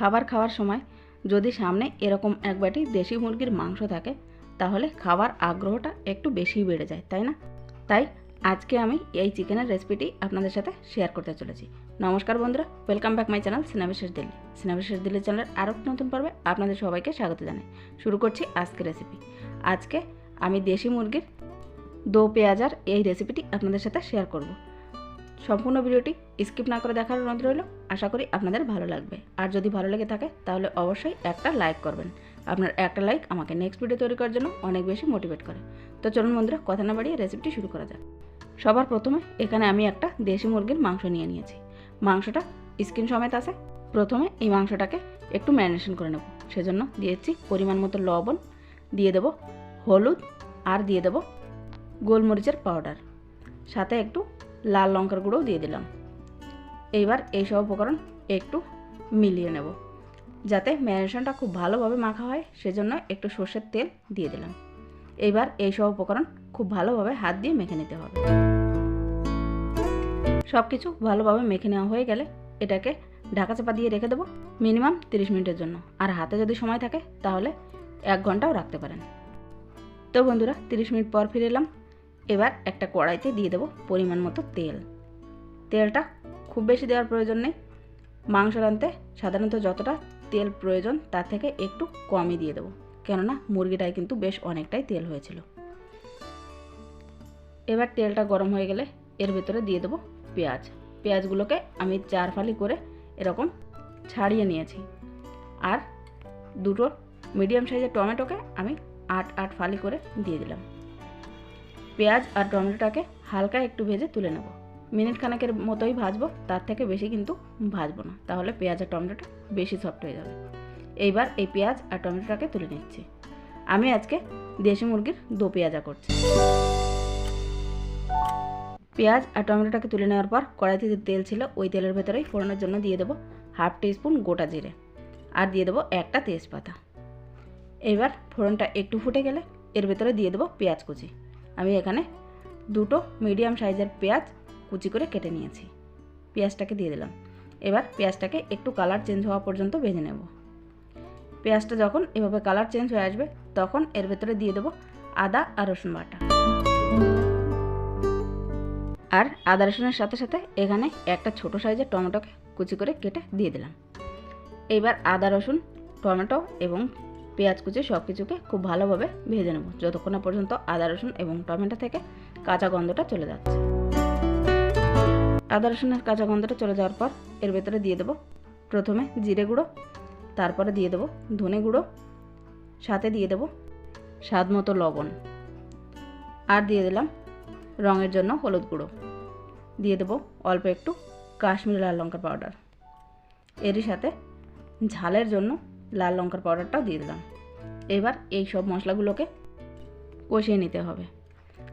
খাবার খাওয়ার সময় যদি সামনে এরকম এক বাটি দেশি মুরগির মাংস থাকে, তাহলে খাবার আগ্রহটা একটু বেশিই বেড়ে যায়, তাই না? তাই আজকে আমি এই চিকেনের রেসিপিটি আপনাদের সাথে শেয়ার করতে চলেছি। নমস্কার বন্ধুরা ওয়েলকাম ব্যাক মাই চ্যানেল সিনাবিশেষ দিল্লি সিনাবিশেষ দিল্লি চ্যানেলের আরও নতুন পর্বে আপনাদের সবাইকে স্বাগত জানাই। শুরু করছি আজকে রেসিপি আজকে আমি দেশি মুরগির দো পেঁয়াজার এই রেসিপিটি আপনাদের সাথে শেয়ার করব। সম্পূর্ণ ভিডিওটি স্কিপ না করে দেখার অনুরোধ রইল। আশা করি আপনাদের ভালো লাগবে। আর যদি ভালো লেগে থাকে, তাহলে অবশ্যই একটা লাইক করবেন। আপনার একটা লাইক আমাকে নেক্সট ভিডিও তৈরি করার জন্য অনেক বেশি মোটিভেট করে। তো চলুন বন্ধুরা, কথা না বাড়িয়ে রেসিপিটি শুরু করা যাক। সবার প্রথমে এখানে আমি একটা দেশি মুরগির মাংস নিয়ে নিয়েছি। মাংসটা স্কিন সমেত আছে। প্রথমে এই মাংসটাকে একটু ম্যারিনেশন করে নেব। সেজন্য দিয়েছি পরিমাণ মতো লবণ, দিয়ে দেব হলুদ আর দিয়ে দেব গোলমরিচের পাউডার সাথে একটু লাল লঙ্কার গুঁড়োও দিয়ে দিলাম। এইবার এইসব উপকরণ একটু মিলিয়ে নেব। যাতে ম্যারিনেশনটা খুব ভালোভাবে মাখা হয়, সেজন্য একটু সর্ষের তেল দিয়ে দিলাম। এইবার এইসব উপকরণ খুব ভালোভাবে হাত দিয়ে মেখে নিতে হবে। সব কিছু ভালোভাবে মেখে নেওয়া হয়ে গেলে এটাকে ঢাকা চাপা দিয়ে রেখে দেবো মিনিমাম তিরিশ মিনিটের জন্য। আর হাতে যদি সময় থাকে, তাহলে এক ঘন্টাও রাখতে পারেন। তো বন্ধুরা, তিরিশ মিনিট পর ফিরে এলাম। এবার একটা কড়াইতে দিয়ে দেবো পরিমাণ মতো তেল। তেলটা খুব বেশি দেওয়ার প্রয়োজন নেই। মাংস রাঁধতে সাধারণত যতটা তেল প্রয়োজন, তার থেকে একটু কমই দিয়ে দেবো। কেননা মুরগিটায় কিন্তু বেশ অনেকটাই তেল হয়েছিল। এবার তেলটা গরম হয়ে গেলে এর ভেতরে দিয়ে দেবো পেঁয়াজ। পেঁয়াজগুলোকে আমি চার ফালি করে এরকম ছাড়িয়ে নিয়েছি। আর দুটো মিডিয়াম সাইজের টমেটোকে আমি আট আট ফালি করে দিয়ে দিলাম। পেঁয়াজ আর টমেটোটাকে হালকা একটু ভেজে তুলে নেব। মিনিট খানেকের মতোই ভাজবো, তার থেকে বেশি কিন্তু ভাজবো না। তাহলে পেঁয়াজ আর টমেটোটা বেশি সফট হয়ে যাবে। এইবার এই পেঁয়াজ আর টমেটোটাকে তুলে নিচ্ছি। আমি আজকে দেশি মুরগির দো পেঁয়াজা করছি। পেঁয়াজ আর টমেটোটাকে তুলে নেওয়ার পর কড়াইতে যে তেল ছিল, ওই তেলের ভেতরেই ফোড়নের জন্য দিয়ে দেবো হাফ টিস্পুন গোটা জিরে। আর দিয়ে দেবো একটা তেজপাতা। এবার ফোড়নটা একটু ফুটে গেলে এর ভেতরে দিয়ে দেবো পেঁয়াজ কুচি। আমি এখানে দুটো মিডিয়াম সাইজের পেঁয়াজ কুচি করে কেটে নিয়েছি। পেঁয়াজটাকে দিয়ে দিলাম। এবার পেঁয়াজটাকে একটু কালার চেঞ্জ হওয়া পর্যন্ত ভেজে নেব। পেঁয়াজটা যখন এভাবে কালার চেঞ্জ হয়ে আসবে, তখন এর ভেতরে দিয়ে দেবো আদা আর রসুন বাটা। আর আদা রসুনের সাথে সাথে এখানে একটা ছোট সাইজের টমেটোকে কুচি করে কেটে দিয়ে দিলাম। এইবার আদা, রসুন, টমেটো এবং পেঁয়াজ কুচি সব কিছুকে খুব ভালোভাবে ভেজে নেব। যতক্ষণ পর্যন্ত আদা, রসুন এবং টমেটো থেকে কাঁচা গন্ধটা চলে যাচ্ছে। আদা রসুনের কাঁচা গন্ধটা চলে যাওয়ার পর এর ভেতরে দিয়ে দেবো। প্রথমে জিরে গুঁড়ো, তারপরে দিয়ে দেবো ধনে গুঁড়ো, সাথে দিয়ে দেবো স্বাদ মতো লবণ। আর দিয়ে দিলাম রঙের জন্য হলুদ গুঁড়ো। দিয়ে দেবো অল্প একটু কাশ্মীরি লাল লঙ্কার পাউডার। এরই সাথে ঝালের জন্য লাল লঙ্কার পাউডারটাও দিয়ে দিলাম। এবার এই সব মশলাগুলোকে কষিয়ে নিতে হবে।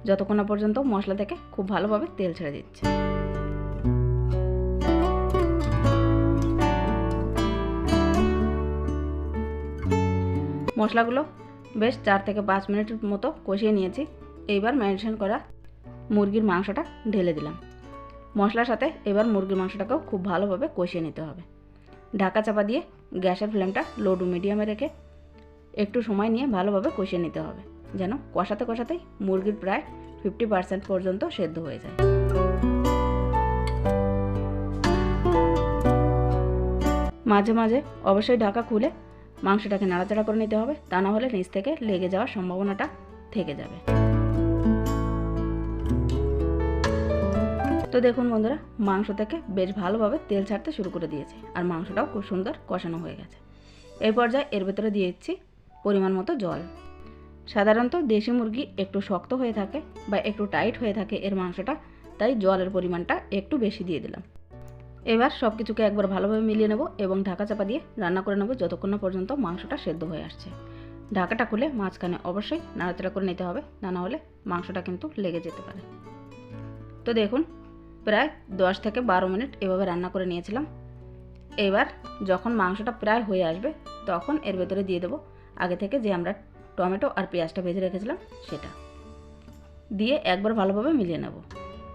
যতক্ষণ না পর্যন্ত মশলা থেকে খুব ভালোভাবে তেল ছেড়ে দিচ্ছে। মশলাগুলো বেশ চার থেকে পাঁচ মিনিটের মতো কষিয়ে নিয়েছি। এইবার ম্যারিনেশন করা মুরগির মাংসটা ঢেলে দিলাম। মশলার সাথে এবার মুরগির মাংসটাকেও খুব ভালোভাবে কষিয়ে নিতে হবে। ঢাকা চাপা দিয়ে গ্যাসের ফ্লেমটা লো টু মিডিয়ামে রেখে একটু সময় নিয়ে ভালোভাবে কষিয়ে নিতে হবে, যেন কষাতে কষাতেই মুরগির প্রায় ফিফটি পার্সেন্ট পর্যন্ত সেদ্ধ হয়ে যায়। মাঝে মাঝে অবশ্যই ঢাকা খুলে মাংসটাকে নাড়াচাড়া করে নিতে হবে, তা না হলে নিচ থেকে লেগে যাওয়ার সম্ভাবনাটা থেকে যাবে। তো দেখুন বন্ধুরা, মাংস থেকে বেশ ভালোভাবে তেল ছাড়তে শুরু করে দিয়েছে, আর মাংসটাও খুব সুন্দর কষানো হয়ে গেছে। এই পর্যায়ে এর ভেতরে দিয়ে দিচ্ছি পরিমাণ মতো জল। সাধারণত দেশি মুরগি একটু শক্ত হয়ে থাকে বা একটু টাইট হয়ে থাকে এর মাংসটা, তাই জলের পরিমাণটা একটু বেশি দিয়ে দিলাম। এবার সব কিছুকে একবার ভালোভাবে মিলিয়ে নেব এবং ঢাকা চাপা দিয়ে রান্না করে নেব যতক্ষণ না পর্যন্ত মাংসটা সেদ্ধ হয়ে আসছে। ঢাকাটা খুলে মাঝখানে অবশ্যই নাড়াচাড়া করে নিতে হবে তা না হলে মাংসটা কিন্তু লেগে যেতে পারে। তো দেখুন, প্রায় দশ থেকে বারো মিনিট এভাবে রান্না করে নিয়েছিলাম। এবার যখন মাংসটা প্রায় হয়ে আসবে, তখন এর ভেতরে দিয়ে দেবো আগে থেকে যে আমরা টমেটো আর পেঁয়াজটা ভেজে রেখেছিলাম সেটা। দিয়ে একবার ভালোভাবে মিলিয়ে নেব।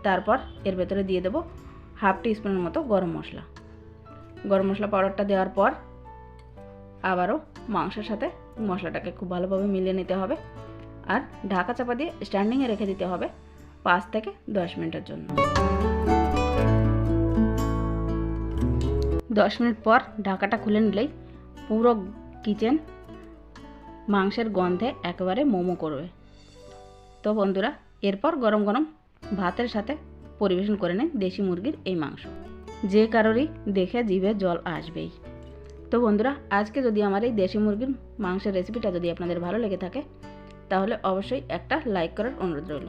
তারপর এর ভেতরে দিয়ে দেবো হাফ টি স্পুনের মতো গরম মশলা। গরম মশলা পাউডারটা দেওয়ার পর আবারও মাংসের সাথে মশলাটাকে খুব ভালোভাবে মিলিয়ে নিতে হবে আর ঢাকা চাপা দিয়ে স্ট্যান্ডিংয়ে রেখে দিতে হবে পাঁচ থেকে দশ মিনিটের জন্য। দশ মিনিট পর ঢাকাটা খুলে নিলেই পুরো কিচেন মাংসের গন্ধে একেবারে মোমো করবে। তো বন্ধুরা, এরপর গরম গরম ভাতের সাথে পরিবেশন করে নিন দেশি মুরগির এই মাংস। যে কারোরই দেখে জিভে জল আসবেই। তো বন্ধুরা, আজকে যদি আমার এই দেশি মুরগির মাংসের রেসিপিটা যদি আপনাদের ভালো লেগে থাকে, তাহলে অবশ্যই একটা লাইক করার অনুরোধ রইল।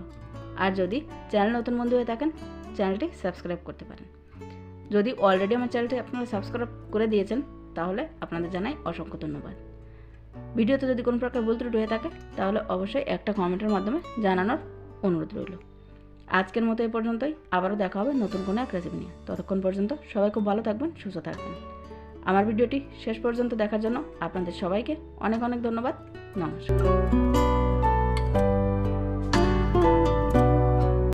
আর যদি চ্যানেল নতুন বন্ধু হয়ে থাকেন চ্যানেলটি সাবস্ক্রাইব করতে পারেন। যদি অলরেডি আমার চ্যানেলটি আপনারা সাবস্ক্রাইব করে দিয়েছেন, তাহলে আপনাদের জানাই অসংখ্য ধন্যবাদ। ভিডিওতে যদি কোনো প্রকার ভুল ত্রুটি হয়ে থাকে, তাহলে অবশ্যই একটা কমেন্টের মাধ্যমে জানানোর অনুরোধ রইল। আজকের মতো এই পর্যন্তই। আবারও দেখা হবে নতুন কোনো এক রেসিপি নিয়ে। ততক্ষণ পর্যন্ত সবাই খুব ভালো থাকবেন, সুস্থ থাকবেন। আমার ভিডিওটি শেষ পর্যন্ত দেখার জন্য আপনাদের সবাইকে অনেক অনেক ধন্যবাদ। নমস্কার।